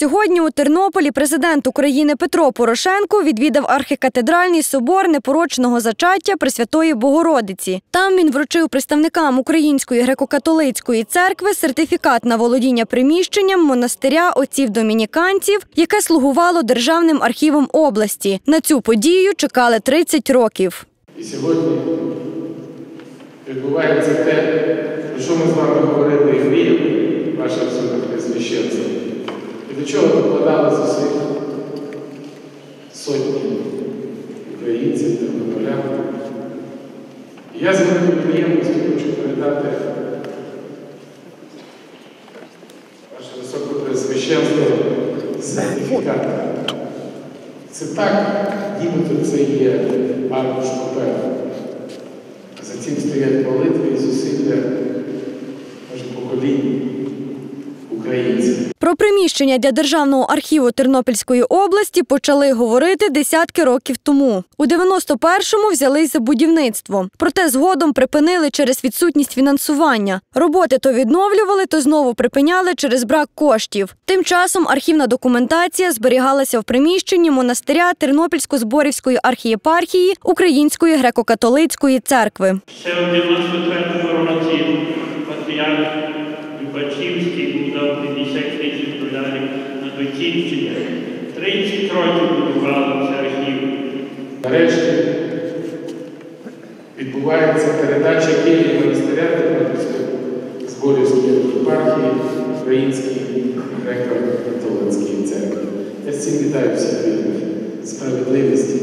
Сьогодні у Тернополі президент України Петро Порошенко відвідав архікатедральний собор непорочного зачаття Пресвятої Богородиці. Там він вручив представникам Української греко-католицької церкви сертифікат на володіння приміщенням монастиря отців домініканців, яке слугувало державним архівом області. На цю подію чекали 30 років. І сьогодні відбувається те, про що ми з вами говорили і мріяли, ваше абсолютне священство, до чого докладали зусиль сотні українців тернополян. Я з великою приємністю хочу передати ваше високопресвященство сертифікат. Це так, нібито це є аркуш паперу. За цим стоять молитви і зусилля поколінь українців. Про приміщення для державного архіву Тернопільської області почали говорити десятки років тому. У 91-му взялись за будівництво. Проте згодом припинили через відсутність фінансування. Роботи то відновлювали, то знову припиняли через брак коштів. Тим часом архівна документація зберігалася в приміщенні монастиря Тернопільсько-Зборівської архієпархії Української греко-католицької церкви. Ще в 93-му році патріарх Любачівський був дав 50 тисяч доларів на дочіпчення. 30 років будувалося архів. Нарешті відбувається передача Києва монастиря Тернопільської Зборівської єпархії Українській греко-католицькій церкві. Я з вітаю всіх вірних. Справедливості